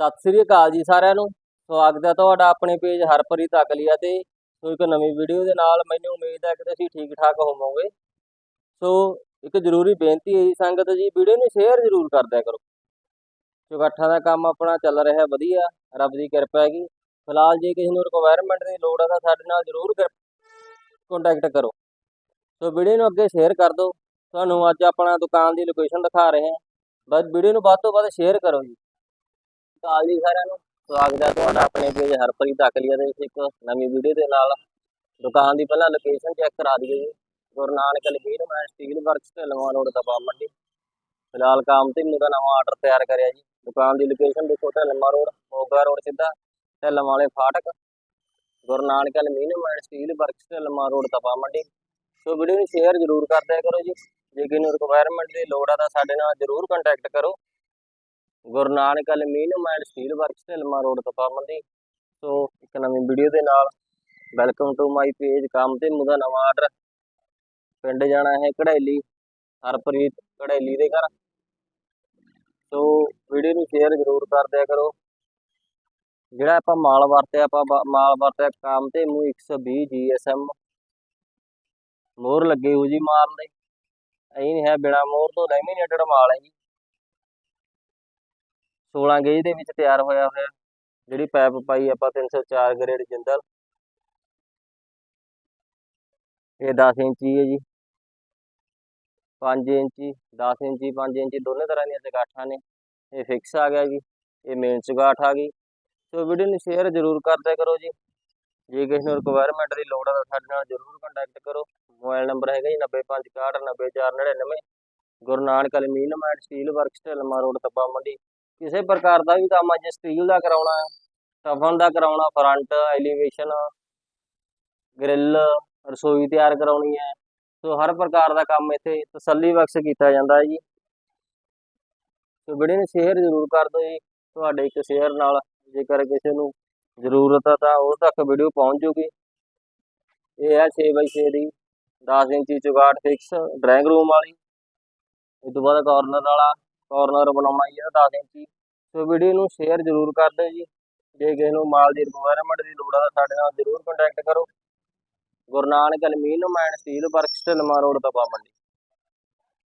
ਸਤਿ ਸ੍ਰੀ ਅਕਾਲ ਜੀ ਸਾਰਿਆਂ ਨੂੰ। ਸਵਾਗਤ ਹੈ ਤੁਹਾਡਾ ਆਪਣੇ ਪੇਜ ਹਰਪ੍ਰੀਤ ਅਕਲੀਆ ਤੇ। ਸੋ ਇੱਕ ਨਵੀਂ ਵੀਡੀਓ ਦੇ ਨਾਲ ਮੈਨੂੰ ਉਮੀਦ ਹੈ ਕਿ ਤੁਸੀਂ ਠੀਕ ਠਾਕ ਹੋਵੋਗੇ। ਸੋ ਇੱਕ ਜ਼ਰੂਰੀ ਬੇਨਤੀ ਹੈ ਜੀ ਸੰਗਤ ਜੀ ਵੀਡੀਓ ਨੂੰ ਸ਼ੇਅਰ ਜ਼ਰੂਰ ਕਰ ਦਿਆ ਕਰੋ। ਚੁਗੱਠਾਂ ਦਾ ਕੰਮ ਆਪਣਾ ਚੱਲ ਰਿਹਾ ਵਧੀਆ। ਰੱਬ ਦੀ ਕਿਰਪਾ ਹੈਗੀ। ਫਿਲਹਾਲ ਜੇ ਕਿਸੇ ਨੂੰ ਰਿਕੁਆਇਰਮੈਂਟ ਦੀ ਲੋੜ ਹੈ ਤਾਂ ਸਾਡੇ ਨਾਲ ਜ਼ਰੂਰ ਕੰਟੈਕਟ ਕਰੋ। ਸੋ ਵੀਡੀਓ ਨੂੰ ਅੱਗੇ ਸ਼ੇਅਰ ਕਰ ਦਿਓ। ਤੁਹਾਨੂੰ ਅੱਜ ਆਪਣਾ ਦੁਕਾਨ ਦੀ ਲੋਕੇਸ਼ਨ ਦਿਖਾ ਰਹੇ ਹਾਂ। ਬਸ ਵੀਡੀਓ ਨੂੰ ਵੱਧ ਤੋਂ ਵੱਧ ਸ਼ੇਅਰ ਕਰੋ ਜੀ। ਕਾਲ ਜੀ ਸਾਰਿਆਂ ਨੂੰ। ਸਵਾਗਤ ਹੈ ਤੁਹਾਡਾ ਆਪਣੇ ਪੇਜ ਹਰਪ੍ਰੀਤ ਅਕਲੀਆ ਦੇ ਵਿੱਚ ਇੱਕ ਨਵੀਂ ਵੀਡੀਓ ਦੇ ਨਾਲ। ਦੁਕਾਨ ਦੀ ਪਹਿਲਾਂ ਲੋਕੇਸ਼ਨ ਚੈੱਕ ਕਰਾ ਦਈਏ ਜੀ। ਗੁਰੂ ਨਾਨਕ ਲਖੀਰ ਮੈਂ steel works Dhilwan road Tapa ਮੰਡੀ। ਫਿਲਹਾਲ ਕਾਮ ਤੇ ਮੇਰਾ ਨਵਾਂ ਆਰਡਰ ਤਿਆਰ ਕਰਿਆ ਜੀ। ਦੁਕਾਨ ਦੀ ਲੋਕੇਸ਼ਨ ਦੇਖੋ ਢਿੱਲਵਾਂ ਰੋਡ, ਮੋਗਾ ਰੋਡ ਸਿੱਧਾ ਢਿੱਲਵਾਂ ਵਾਲੇ ਫਾਟਕ। Guru Nanak aluminium and steel works Dhilwan road Tapa Mandi. So video ਨੂੰ ਸ਼ੇਅਰ ਜ਼ਰੂਰ ਕਰਦਿਆ ਕਰੋ ਜੀ। ਜੇ ਕਿਸੇ ਨੂੰ ਰਿਕੁਆਇਰਮੈਂਟ ਦੀ ਲੋੜ ਆ ਤਾਂ ਸਾਡੇ ਨਾਲ ਜ਼ਰੂਰ ਕੰਟੈਕਟ ਕਰੋ। Guru Nanak aluminium and steel works Dhilwan road ਤੋਂ ਪਾਮੰਦੀ ਸੋ ਇੱਕ ਨਵੀਂ ਵੀਡੀਓ ਦੇ ਨਾਲ ਵੈਲਕਮ ਟੂ ਮਾਈ ਪੇਜ ਕੰਮ ਤੇ ਮੁਦਾ ਨਵਾਂ ਆਰਡਰ ਪਿੰਡ ਜਾਣਾ ਹੈ ਕੜੈਲੀ ਹਰਪ੍ਰੀਤ ਕੜੈਲੀ ਦੇ ਘਰ। ਸੋ ਵੀਡੀਓ ਨੂੰ ਸ਼ੇਅਰ ਜ਼ਰੂਰ ਕਰ ਦਿਆ ਕਰੋ। ਜਿਹੜਾ ਆਪਾਂ ਮਾਲ ਵਰਤਿਆ, ਆਪਾਂ ਮਾਲ ਵਰਤਿਆ ਕੰਮ ਤੇ ਮੂ 120 GSM ਮੋਹਰ ਲੱਗੇ ਹੋ ਜੀ ਮਾਲ ਦੇ। ਐਂ ਨਹੀਂ ਹੈ ਬਿਨਾ ਮੋਹਰ ਤੋਂ ਲੈਮੀਨੇਟਡ ਮਾਲ ਹੈ ਜੀ। 16 ਗੇਜ ਦੇ ਵਿੱਚ ਤਿਆਰ ਹੋਇਆ ਹੋਇਆ। ਜਿਹੜੀ ਪਾਈਪ ਪਾਈ ਆਪਾਂ 304 ਗ੍ਰੇਡ ਜਿੰਦਲ। ਇਹ 10 ਇੰਚੀ ਹੈ ਜੀ। 5 ਇੰਚੀ 10 ਇੰਚੀ 5 ਇੰਚੀ ਦੋਨੇ ਤਰ੍ਹਾਂ ਦੀਆਂ ਚਗਾਠਾਂ ਨੇ। ਇਹ ਫਿਕਸ ਆ ਗਿਆ ਜੀ। ਇਹ ਮੇਨ ਚਗਾਠ ਆ ਗਈ। ਸੋ ਵੀਡੀਓ ਨੂੰ ਸ਼ੇਅਰ ਜ਼ਰੂਰ ਕਰਦਿਆ ਕਰੋ ਜੀ। ਜੇ ਕਿਸੇ ਨੂੰ ਰਿਕੁਆਇਰਮੈਂਟ ਦੀ ਲੋੜ ਹੈ ਤਾਂ ਸਾਡੇ ਨਾਲ ਜ਼ਰੂਰ ਕੰਟੈਕਟ ਕਰੋ। ਮੋਬਾਈਲ ਨੰਬਰ ਹੈਗਾ ਜੀ 9561 90499 Guru Nanak aluminium and steel works Dhilwan road Tapa Mandi. ਕਿਸੇ ਪ੍ਰਕਾਰ ਦਾ ਵੀ ਕੰਮ ਆ, ਜੇ ਸਟੀਲ ਦਾ ਕਰਾਉਣਾ ਟਫਨ ਦਾ ਕਰਾਉਣਾ ਫਰੰਟ ਐਲੀਵੇਸ਼ਨ ਗ੍ਰਿਲ ਰਸੋਈ ਤਿਆਰ ਕਰਾਉਣੀ ਹੈ ਸੋ ਹਰ ਪ੍ਰਕਾਰ ਦਾ ਕੰਮ ਇੱਥੇ ਤਸੱਲੀ ਬਖਸ਼ ਕੀਤਾ ਜਾਂਦਾ ਹੈ ਜੀ। ਸੋ ਵੀਡੀਓ ਨੂੰ ਸ਼ੇਅਰ ਜ਼ਰੂਰ ਕਰ ਦਿਓ ਜੀ। ਤੁਹਾਡੇ ਇੱਕ ਸ਼ੇਅਰ ਨਾਲ ਜੇਕਰ ਕਿਸੇ ਨੂੰ ਜ਼ਰੂਰਤ ਆ, ਤਾਂ ਉਹ ਤੱਕ ਵੀਡੀਓ ਪਹੁੰਚ ਜੂਗੀ। ਇਹ ਹੈ 6x6 ਦੀ 10 ਇੰਚੀ ਚੁਗਾਟ ਫਿਕਸ ਡਰਾਇੰਗ ਰੂਮ ਵਾਲੀ। ਇਸ ਤੋਂ ਬਾਅਦ ਕਾਰਨਰ ਵਾਲਾ। ਕਾਰਨਰ ਬਣਾਉਣਾ ਹੀ ਆ 10 ਇੰਚੀ ਸੋ ਵੀਡੀਓ ਨੂੰ ਸ਼ੇਅਰ ਜ਼ਰੂਰ ਕਰ ਦਿਓ ਜੀ। ਜੇ ਕਿਸੇ ਨੂੰ ਮਾਲ ਦੀ ਰਿਕੁਆਇਰਮੈਂਟ ਦੀ ਲੋੜ ਆ ਤਾਂ ਸਾਡੇ ਨਾਲ ਜ਼ਰੂਰ ਕੰਟੈਕਟ ਕਰੋ। Guru Nanak aluminium and steel works Dhilwan road, Tapa Mandi.